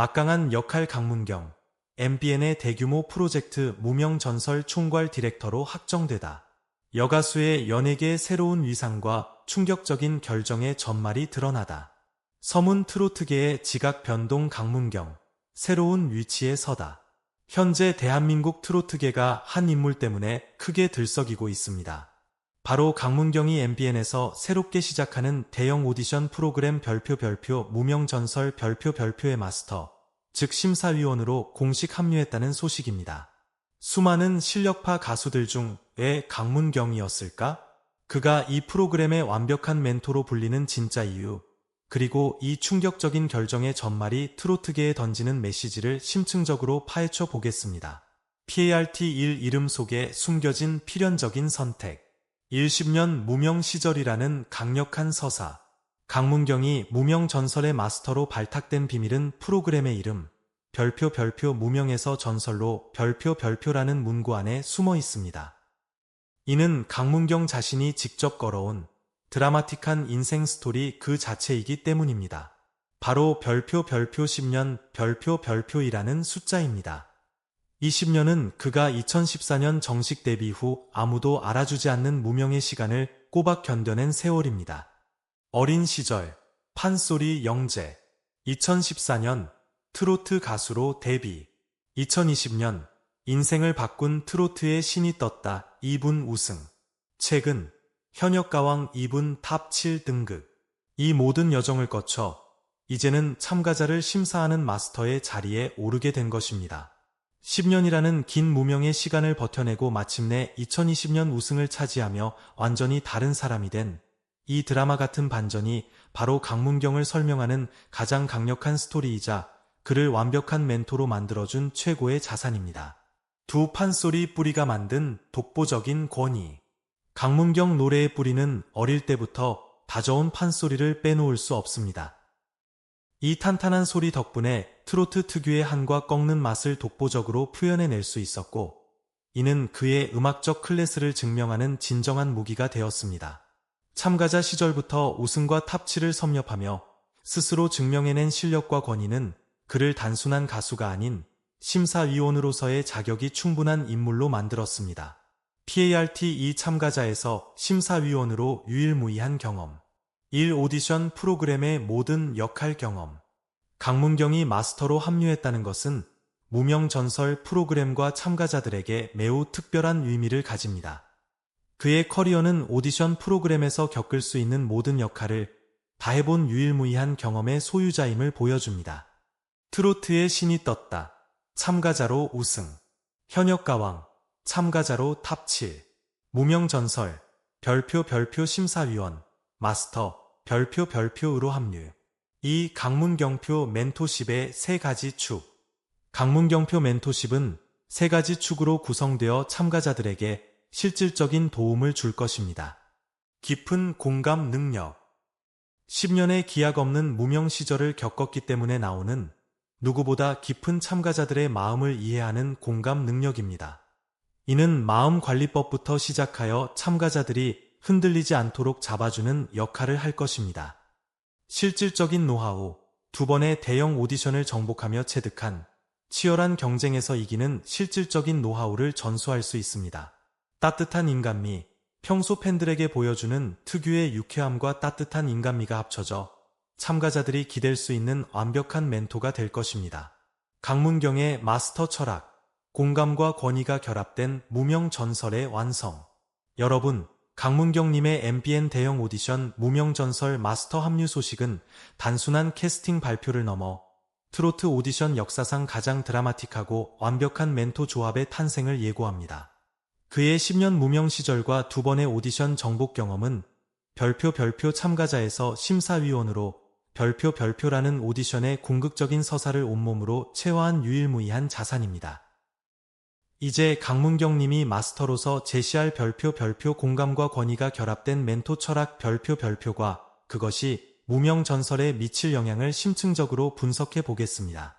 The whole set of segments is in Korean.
막강한 역할 강문경, MBN의 대규모 프로젝트 무명전설 총괄 디렉터로 확정되다. 여가수의 연예계의 새로운 위상과 충격적인 결정의 전말이 드러나다. 서문 트로트계의 지각 변동 강문경, 새로운 위치에 서다. 현재 대한민국 트로트계가 한 인물 때문에 크게 들썩이고 있습니다. 바로 강문경이 MBN에서 새롭게 시작하는 대형 오디션 프로그램 별표 별표 무명전설 별표 별표의 마스터, 즉 심사위원으로 공식 합류했다는 소식입니다. 수많은 실력파 가수들 중왜 강문경이었을까? 그가 이 프로그램의 완벽한 멘토로 불리는 진짜 이유, 그리고 이 충격적인 결정의 전말이 트로트계에 던지는 메시지를 심층적으로 파헤쳐 보겠습니다. PART1 이름 속에 숨겨진 필연적인 선택. 10년 무명 시절이라는 강력한 서사. 강문경이 무명 전설의 마스터로 발탁된 비밀은 프로그램의 이름, 별표 별표 무명에서 전설로 별표 별표라는 문구 안에 숨어 있습니다. 이는 강문경 자신이 직접 걸어온 드라마틱한 인생 스토리 그 자체이기 때문입니다. 바로 별표 별표 10년 별표 별표이라는 숫자입니다. 20년은 그가 2014년 정식 데뷔 후 아무도 알아주지 않는 무명의 시간을 꼬박 견뎌낸 세월입니다. 어린 시절, 판소리 영재, 2014년 트로트 가수로 데뷔, 2020년 인생을 바꾼 트로트의 신이 떴다 2분 우승, 최근 현역가왕 2분 탑 7 등극, 이 모든 여정을 거쳐 이제는 참가자를 심사하는 마스터의 자리에 오르게 된 것입니다. 10년이라는 긴 무명의 시간을 버텨내고 마침내 2020년 우승을 차지하며 완전히 다른 사람이 된 이 드라마 같은 반전이 바로 강문경을 설명하는 가장 강력한 스토리이자 그를 완벽한 멘토로 만들어준 최고의 자산입니다. 두 판소리 뿌리가 만든 독보적인 권위. 강문경 노래의 뿌리는 어릴 때부터 다져온 판소리를 빼놓을 수 없습니다. 이 탄탄한 소리 덕분에 트로트 특유의 한과 꺾는 맛을 독보적으로 표현해낼 수 있었고, 이는 그의 음악적 클래스를 증명하는 진정한 무기가 되었습니다. 참가자 시절부터 우승과 탑치를 섭렵하며 스스로 증명해낸 실력과 권위는 그를 단순한 가수가 아닌 심사위원으로서의 자격이 충분한 인물로 만들었습니다. PART 2 참가자에서 심사위원으로 유일무이한 경험 1 오디션 프로그램의 모든 역할 경험 강문경이 마스터로 합류했다는 것은 무명 전설 프로그램과 참가자들에게 매우 특별한 의미를 가집니다. 그의 커리어는 오디션 프로그램에서 겪을 수 있는 모든 역할을 다 해본 유일무이한 경험의 소유자임을 보여줍니다. 트로트의 신이 떴다. 참가자로 우승. 현역 가왕. 참가자로 탑 7. 무명 전설. 별표 별표 심사위원. 마스터. 별표 별표으로 합류. 이 강문경표 멘토십의 세 가지 축. 강문경표 멘토십은 세 가지 축으로 구성되어 참가자들에게 실질적인 도움을 줄 것입니다. 깊은 공감 능력. 10년의 기약 없는 무명 시절을 겪었기 때문에 나오는 누구보다 깊은 참가자들의 마음을 이해하는 공감 능력입니다. 이는 마음 관리법부터 시작하여 참가자들이 흔들리지 않도록 잡아주는 역할을 할 것입니다. 실질적인 노하우, 두 번의 대형 오디션을 정복하며 체득한 치열한 경쟁에서 이기는 실질적인 노하우를 전수할 수 있습니다. 따뜻한 인간미, 평소 팬들에게 보여주는 특유의 유쾌함과 따뜻한 인간미가 합쳐져 참가자들이 기댈 수 있는 완벽한 멘토가 될 것입니다. 강문경의 마스터 철학, 공감과 권위가 결합된 무명 전설의 완성. 여러분, 강문경님의 MBN 대형 오디션 무명전설 마스터 합류 소식은 단순한 캐스팅 발표를 넘어 트로트 오디션 역사상 가장 드라마틱하고 완벽한 멘토 조합의 탄생을 예고합니다. 그의 10년 무명 시절과 두 번의 오디션 정복 경험은 별표 별표 참가자에서 심사위원으로 별표 별표라는 오디션의 궁극적인 서사를 온몸으로 체화한 유일무이한 자산입니다. 이제 강문경 님이 마스터로서 제시할 별표 별표 공감과 권위가 결합된 멘토 철학 별표 별표과 그것이 무명 전설에 미칠 영향을 심층적으로 분석해 보겠습니다.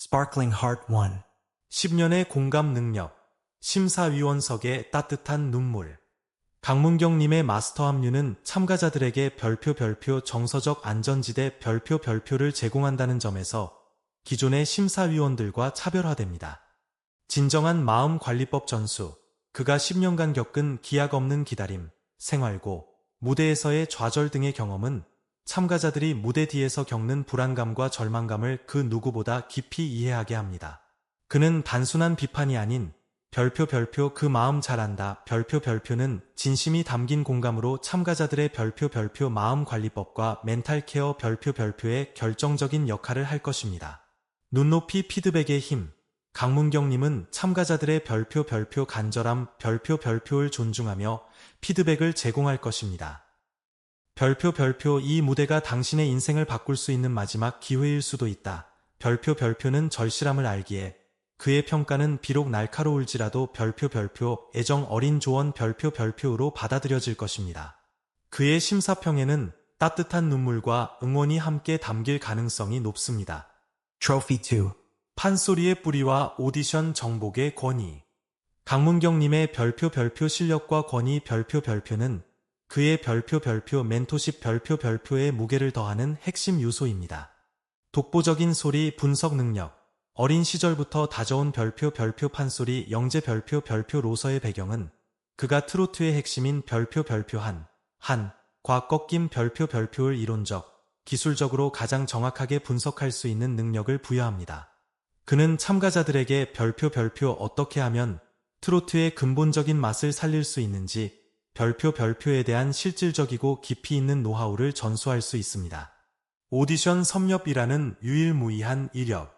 Sparkling Heart 1. 10년의 공감 능력, 심사위원석의 따뜻한 눈물. 강문경님의 마스터 합류는 참가자들에게 별표 별표 정서적 안전지대 별표 별표를 제공한다는 점에서 기존의 심사위원들과 차별화됩니다. 진정한 마음 관리법 전수. 그가 10년간 겪은 기약 없는 기다림, 생활고, 무대에서의 좌절 등의 경험은 참가자들이 무대 뒤에서 겪는 불안감과 절망감을 그 누구보다 깊이 이해하게 합니다. 그는 단순한 비판이 아닌 별표 별표 그 마음 잘한다 별표 별표는 진심이 담긴 공감으로 참가자들의 별표 별표 마음 관리법과 멘탈 케어 별표 별표의 결정적인 역할을 할 것입니다. 눈높이 피드백의 힘 강문경님은 참가자들의 별표 별표 간절함 별표 별표를 존중하며 피드백을 제공할 것입니다. 별표 별표 이 무대가 당신의 인생을 바꿀 수 있는 마지막 기회일 수도 있다. 별표 별표는 절실함을 알기에 그의 평가는 비록 날카로울지라도 별표 별표 애정 어린 조언 별표 별표로 받아들여질 것입니다. 그의 심사평에는 따뜻한 눈물과 응원이 함께 담길 가능성이 높습니다. Trophy 2. 판소리의 뿌리와 오디션 정복의 권위. 강문경님의 별표 별표 실력과 권위 별표 별표는 그의 별표 별표 멘토십 별표 별표의 무게를 더하는 핵심 요소입니다. 독보적인 소리 분석 능력. 어린 시절부터 다져온 별표 별표 판소리 영재 별표 별표 로서의 배경은 그가 트로트의 핵심인 별표 별표 한, 한, 과 꺾임 별표 별표를 이론적, 기술적으로 가장 정확하게 분석할 수 있는 능력을 부여합니다. 그는 참가자들에게 별표 별표 어떻게 하면 트로트의 근본적인 맛을 살릴 수 있는지 별표 별표에 대한 실질적이고 깊이 있는 노하우를 전수할 수 있습니다. 오디션 섭렵이라는 유일무이한 이력.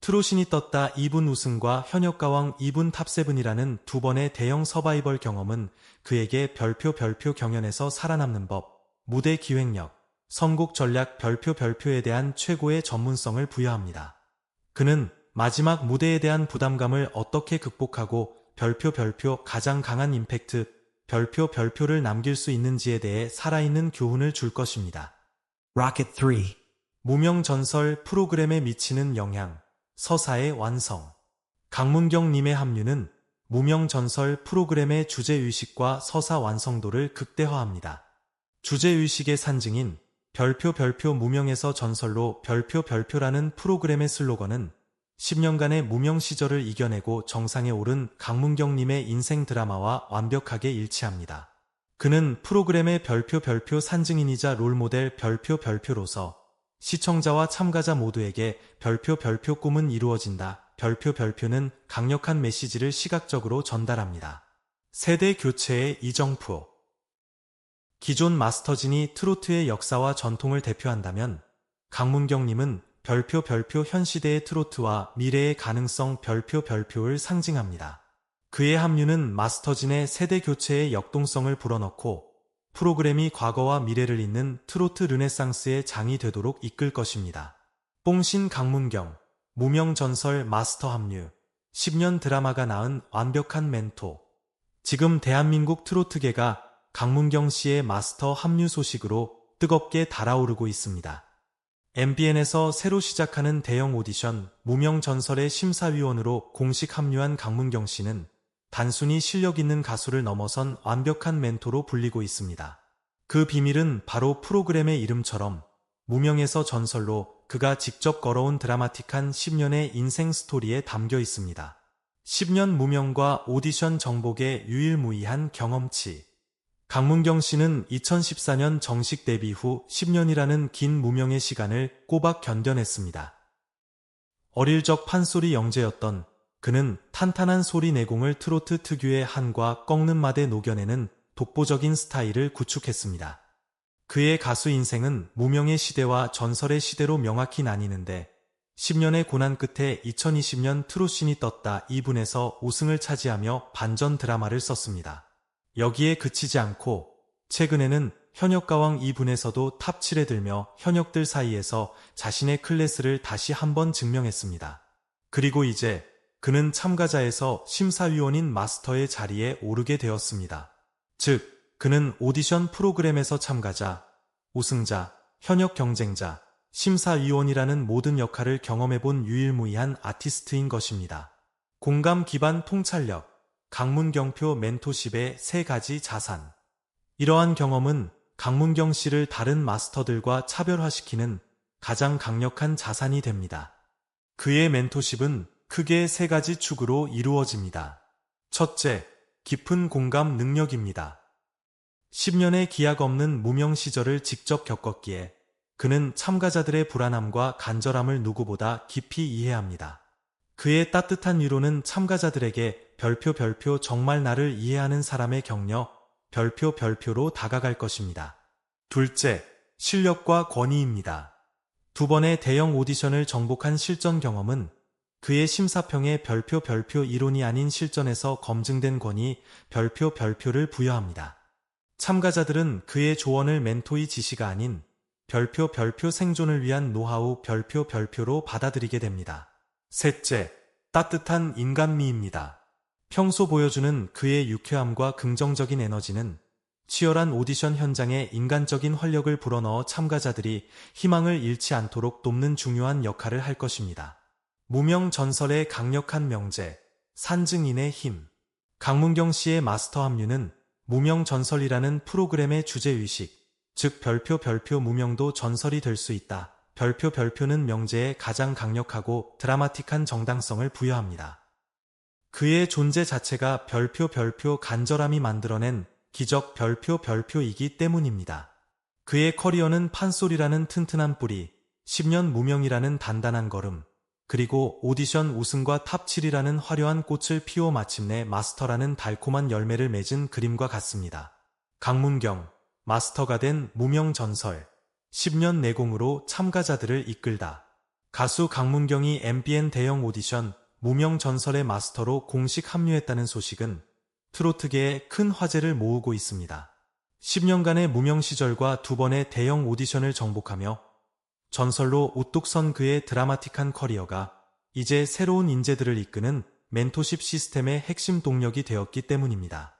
트로신이 떴다 2분 우승과 현역가왕 2분 탑세븐이라는 두 번의 대형 서바이벌 경험은 그에게 별표 별표 경연에서 살아남는 법, 무대 기획력, 선곡 전략 별표 별표에 대한 최고의 전문성을 부여합니다. 그는 마지막 무대에 대한 부담감을 어떻게 극복하고 별표 별표 가장 강한 임팩트 별표 별표를 남길 수 있는지에 대해 살아있는 교훈을 줄 것입니다. Rocket 3. 무명 전설 프로그램에 미치는 영향, 서사의 완성. 강문경님의 합류는 무명 전설 프로그램의 주제의식과 서사 완성도를 극대화합니다. 주제의식의 산증인 별표 별표 무명에서 전설로 별표 별표라는 프로그램의 슬로건은 10년간의 무명 시절을 이겨내고 정상에 오른 강문경님의 인생 드라마와 완벽하게 일치합니다. 그는 프로그램의 별표 별표 산증인이자 롤모델 별표 별표로서 시청자와 참가자 모두에게 별표 별표 꿈은 이루어진다. 별표 별표는 강력한 메시지를 시각적으로 전달합니다. 세대 교체의 이정표 기존 마스터진이 트로트의 역사와 전통을 대표한다면 강문경님은 별표 별표 현 시대의 트로트와 미래의 가능성 별표 별표를 상징합니다. 그의 합류는 마스터진의 세대 교체의 역동성을 불어넣고 프로그램이 과거와 미래를 잇는 트로트 르네상스의 장이 되도록 이끌 것입니다. 뽕신 강문경, 무명 전설 마스터 합류, 10년 드라마가 낳은 완벽한 멘토. 지금 대한민국 트로트계가 강문경 씨의 마스터 합류 소식으로 뜨겁게 달아오르고 있습니다. MBN에서 새로 시작하는 대형 오디션 무명 전설의 심사위원으로 공식 합류한 강문경 씨는 단순히 실력 있는 가수를 넘어선 완벽한 멘토로 불리고 있습니다. 그 비밀은 바로 프로그램의 이름처럼 무명에서 전설로 그가 직접 걸어온 드라마틱한 10년의 인생 스토리에 담겨 있습니다. 10년 무명과 오디션 정복의 유일무이한 경험치. 강문경 씨는 2014년 정식 데뷔 후 10년이라는 긴 무명의 시간을 꼬박 견뎌냈습니다. 어릴 적 판소리 영재였던 그는 탄탄한 소리 내공을 트로트 특유의 한과 꺾는 맛에 녹여내는 독보적인 스타일을 구축했습니다. 그의 가수 인생은 무명의 시대와 전설의 시대로 명확히 나뉘는데 10년의 고난 끝에 2020년 트로신이 떴다 2분에서 우승을 차지하며 반전 드라마를 썼습니다. 여기에 그치지 않고 최근에는 현역 가왕 2분에서도 탑 7에 들며 현역들 사이에서 자신의 클래스를 다시 한번 증명했습니다. 그리고 이제 그는 참가자에서 심사위원인 마스터의 자리에 오르게 되었습니다. 즉, 그는 오디션 프로그램에서 참가자, 우승자, 현역 경쟁자, 심사위원이라는 모든 역할을 경험해본 유일무이한 아티스트인 것입니다. 공감 기반 통찰력, 강문경표 멘토십의 세 가지 자산. 이러한 경험은 강문경 씨를 다른 마스터들과 차별화시키는 가장 강력한 자산이 됩니다. 그의 멘토십은 크게 세 가지 축으로 이루어집니다. 첫째, 깊은 공감 능력입니다. 10년의 기약 없는 무명 시절을 직접 겪었기에 그는 참가자들의 불안함과 간절함을 누구보다 깊이 이해합니다. 그의 따뜻한 위로는 참가자들에게 별표 별표 정말 나를 이해하는 사람의 격려 별표 별표로 다가갈 것입니다. 둘째, 실력과 권위입니다. 두 번의 대형 오디션을 정복한 실전 경험은 그의 심사평에 별표 별표 이론이 아닌 실전에서 검증된 권위 별표 별표를 부여합니다. 참가자들은 그의 조언을 멘토의 지시가 아닌 별표 별표 생존을 위한 노하우 별표 별표로 받아들이게 됩니다. 셋째, 따뜻한 인간미입니다. 평소 보여주는 그의 유쾌함과 긍정적인 에너지는 치열한 오디션 현장에 인간적인 활력을 불어넣어 참가자들이 희망을 잃지 않도록 돕는 중요한 역할을 할 것입니다. 무명 전설의 강력한 명제, 산증인의 힘. 강문경 씨의 마스터 합류는 무명 전설이라는 프로그램의 주제의식, 즉 별표 별표 무명도 전설이 될 수 있다. 별표 별표는 명제에 가장 강력하고 드라마틱한 정당성을 부여합니다. 그의 존재 자체가 별표 별표 간절함이 만들어낸 기적 별표 별표이기 때문입니다. 그의 커리어는 판소리라는 튼튼한 뿌리, 10년 무명이라는 단단한 걸음, 그리고 오디션 우승과 탑7이라는 화려한 꽃을 피워 마침내 마스터라는 달콤한 열매를 맺은 그림과 같습니다. 강문경, 마스터가 된 무명 전설, 10년 내공으로 참가자들을 이끌다. 가수 강문경이 MBN 대형 오디션 무명 전설의 마스터로 공식 합류했다는 소식은 트로트계에 큰 화제를 모으고 있습니다. 10년간의 무명 시절과 두 번의 대형 오디션을 정복하며 전설로 우뚝 선 그의 드라마틱한 커리어가 이제 새로운 인재들을 이끄는 멘토십 시스템의 핵심 동력이 되었기 때문입니다.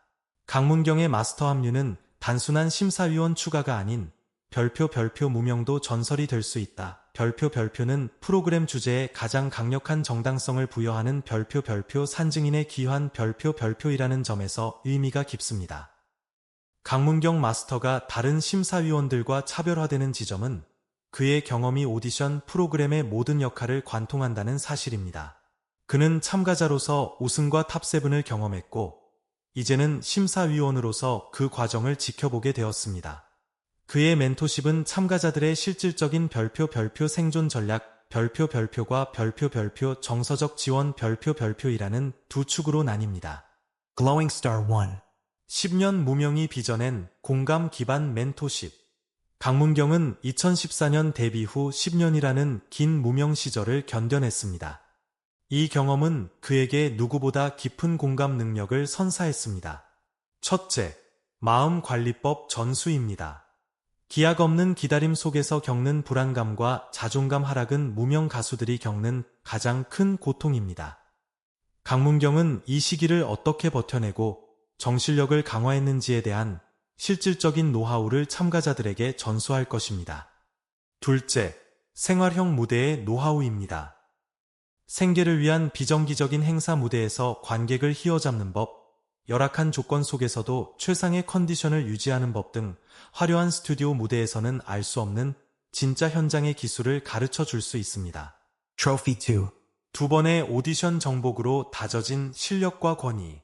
강문경의 마스터 합류는 단순한 심사위원 추가가 아닌 별표 별표 무명도 전설이 될 수 있다. 별표 별표는 프로그램 주제에 가장 강력한 정당성을 부여하는 별표 별표 산증인의 귀한 별표 별표이라는 점에서 의미가 깊습니다. 강문경 마스터가 다른 심사위원들과 차별화되는 지점은 그의 경험이 오디션 프로그램의 모든 역할을 관통한다는 사실입니다. 그는 참가자로서 우승과 탑세븐을 경험했고, 이제는 심사위원으로서 그 과정을 지켜보게 되었습니다. 그의 멘토십은 참가자들의 실질적인 별표 별표 생존 전략, 별표 별표과 별표 별표 정서적 지원 별표 별표이라는 두 축으로 나뉩니다. Glowing Star 1. 10년 무명이 빚어낸 공감 기반 멘토십. 강문경은 2014년 데뷔 후 10년이라는 긴 무명 시절을 견뎌냈습니다. 이 경험은 그에게 누구보다 깊은 공감 능력을 선사했습니다. 첫째, 마음관리법 전수입니다. 기약 없는 기다림 속에서 겪는 불안감과 자존감 하락은 무명 가수들이 겪는 가장 큰 고통입니다. 강문경은 이 시기를 어떻게 버텨내고 정실력을 강화했는지에 대한 실질적인 노하우를 참가자들에게 전수할 것입니다. 둘째, 생활형 무대의 노하우입니다. 생계를 위한 비정기적인 행사 무대에서 관객을 휘어잡는 법, 열악한 조건 속에서도 최상의 컨디션을 유지하는 법 등 화려한 스튜디오 무대에서는 알 수 없는 진짜 현장의 기술을 가르쳐 줄 수 있습니다. Trophy 2. 두 번의 오디션 정복으로 다져진 실력과 권위.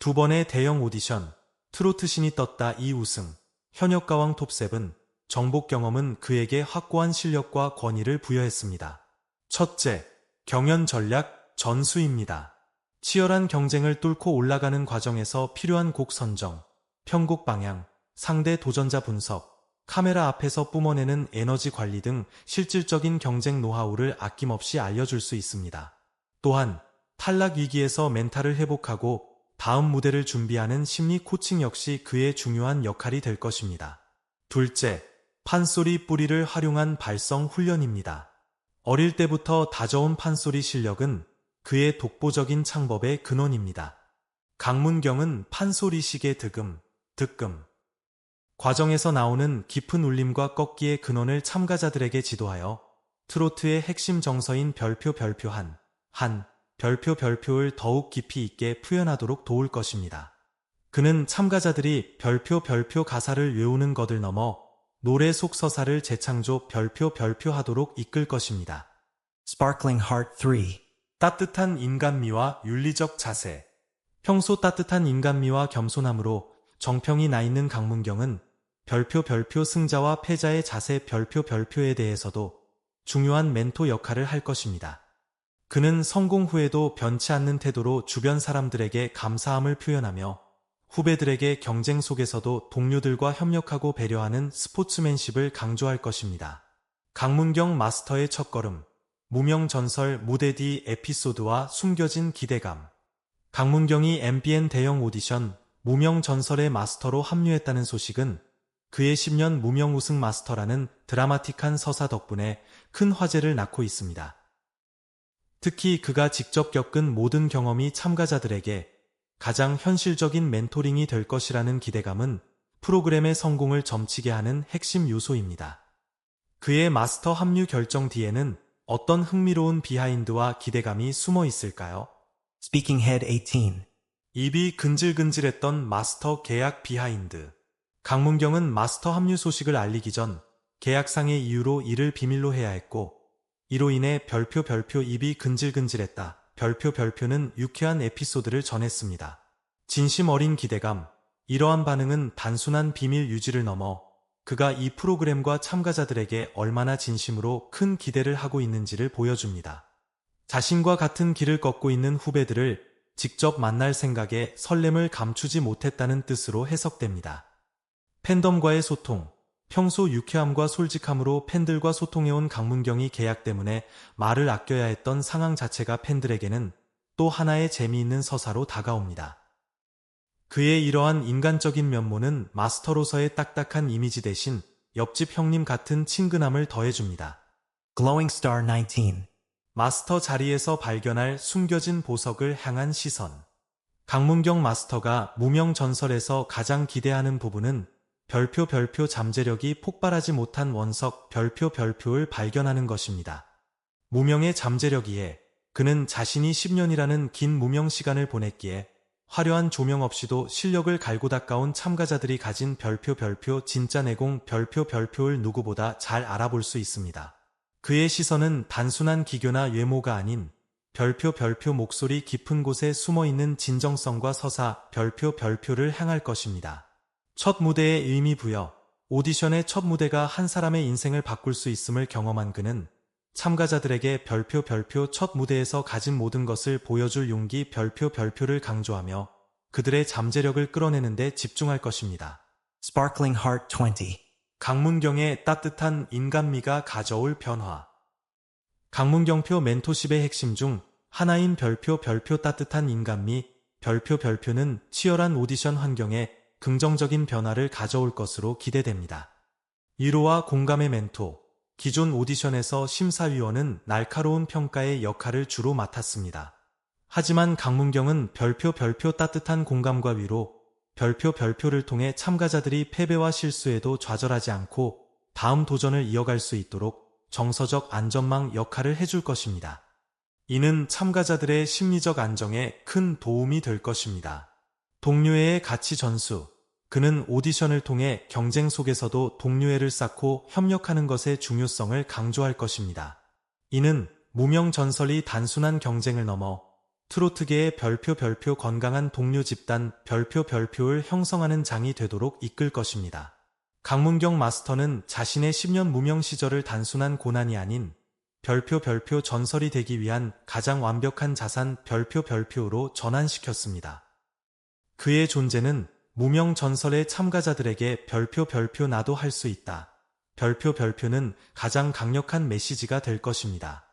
두 번의 대형 오디션, 트로트 신이 떴다 이 우승, 현역 가왕 톱셉은 정복 경험은 그에게 확고한 실력과 권위를 부여했습니다. 첫째, 경연 전략 전수입니다. 치열한 경쟁을 뚫고 올라가는 과정에서 필요한 곡 선정, 편곡 방향, 상대 도전자 분석, 카메라 앞에서 뿜어내는 에너지 관리 등 실질적인 경쟁 노하우를 아낌없이 알려줄 수 있습니다. 또한 탈락 위기에서 멘탈을 회복하고 다음 무대를 준비하는 심리 코칭 역시 그의 중요한 역할이 될 것입니다. 둘째, 판소리 뿌리를 활용한 발성 훈련입니다. 어릴 때부터 다져온 판소리 실력은 그의 독보적인 창법의 근원입니다. 강문경은 판소리식의 득음, 득금. 과정에서 나오는 깊은 울림과 꺾기의 근원을 참가자들에게 지도하여 트로트의 핵심 정서인 별표 별표 한, 한, 별표 별표를 더욱 깊이 있게 표현하도록 도울 것입니다. 그는 참가자들이 별표 별표 가사를 외우는 것을 넘어 노래 속 서사를 재창조 별표 별표 하도록 이끌 것입니다. Sparkling Heart 3. 따뜻한 인간미와 윤리적 자세. 평소 따뜻한 인간미와 겸손함으로 정평이 나 있는 강문경은 별표 별표 승자와 패자의 자세 별표 별표에 대해서도 중요한 멘토 역할을 할 것입니다. 그는 성공 후에도 변치 않는 태도로 주변 사람들에게 감사함을 표현하며 후배들에게 경쟁 속에서도 동료들과 협력하고 배려하는 스포츠맨십을 강조할 것입니다. 강문경 마스터의 첫걸음, 무명전설 무대 뒤 에피소드와 숨겨진 기대감. 강문경이 MBN 대형 오디션 무명전설의 마스터로 합류했다는 소식은 그의 10년 무명 우승 마스터라는 드라마틱한 서사 덕분에 큰 화제를 낳고 있습니다. 특히 그가 직접 겪은 모든 경험이 참가자들에게 가장 현실적인 멘토링이 될 것이라는 기대감은 프로그램의 성공을 점치게 하는 핵심 요소입니다. 그의 마스터 합류 결정 뒤에는 어떤 흥미로운 비하인드와 기대감이 숨어 있을까요? Speaking Head 18. 입이 근질근질했던 마스터 계약 비하인드. 강문경은 마스터 합류 소식을 알리기 전 계약상의 이유로 이를 비밀로 해야 했고, 이로 인해 별표 별표 입이 근질근질했다. 별표 별표는 유쾌한 에피소드를 전했습니다. 진심 어린 기대감. 이러한 반응은 단순한 비밀 유지를 넘어 그가 이 프로그램과 참가자들에게 얼마나 진심으로 큰 기대를 하고 있는지를 보여줍니다. 자신과 같은 길을 걷고 있는 후배들을 직접 만날 생각에 설렘을 감추지 못했다는 뜻으로 해석됩니다. 팬덤과의 소통, 평소 유쾌함과 솔직함으로 팬들과 소통해온 강문경이 계약 때문에 말을 아껴야 했던 상황 자체가 팬들에게는 또 하나의 재미있는 서사로 다가옵니다. 그의 이러한 인간적인 면모는 마스터로서의 딱딱한 이미지 대신 옆집 형님 같은 친근함을 더해줍니다. Glowing Star 19. 마스터 자리에서 발견할 숨겨진 보석을 향한 시선. 강문경 마스터가 무명 전설에서 가장 기대하는 부분은 별표 별표 잠재력이 폭발하지 못한 원석 별표 별표를 발견하는 것입니다. 무명의 잠재력이에 그는 자신이 10년이라는 긴 무명 시간을 보냈기에 화려한 조명 없이도 실력을 갈고 닦아온 참가자들이 가진 별표 별표 진짜 내공 별표 별표를 누구보다 잘 알아볼 수 있습니다. 그의 시선은 단순한 기교나 외모가 아닌 별표 별표 목소리 깊은 곳에 숨어 있는 진정성과 서사 별표 별표를 향할 것입니다. 첫 무대의 의미 부여, 오디션의 첫 무대가 한 사람의 인생을 바꿀 수 있음을 경험한 그는 참가자들에게 별표 별표 첫 무대에서 가진 모든 것을 보여줄 용기 별표 별표를 강조하며 그들의 잠재력을 끌어내는데 집중할 것입니다. Sparkling Heart 20. 강문경의 따뜻한 인간미가 가져올 변화. 강문경표 멘토십의 핵심 중 하나인 별표 별표 따뜻한 인간미, 별표 별표는 치열한 오디션 환경에 긍정적인 변화를 가져올 것으로 기대됩니다. 위로와 공감의 멘토, 기존 오디션에서 심사위원은 날카로운 평가의 역할을 주로 맡았습니다. 하지만 강문경은 별표 별표 따뜻한 공감과 위로, 별표 별표를 통해 참가자들이 패배와 실수에도 좌절하지 않고 다음 도전을 이어갈 수 있도록 정서적 안전망 역할을 해줄 것입니다. 이는 참가자들의 심리적 안정에 큰 도움이 될 것입니다. 동료애의 가치 전수. 그는 오디션을 통해 경쟁 속에서도 동료애를 쌓고 협력하는 것의 중요성을 강조할 것입니다. 이는 무명 전설이 단순한 경쟁을 넘어 트로트계의 별표 별표 건강한 동료 집단 별표 별표를 형성하는 장이 되도록 이끌 것입니다. 강문경 마스터는 자신의 10년 무명 시절을 단순한 고난이 아닌 별표 별표 전설이 되기 위한 가장 완벽한 자산 별표 별표로 전환시켰습니다. 그의 존재는 무명 전설의 참가자들에게 별표 별표 나도 할 수 있다. 별표 별표는 가장 강력한 메시지가 될 것입니다.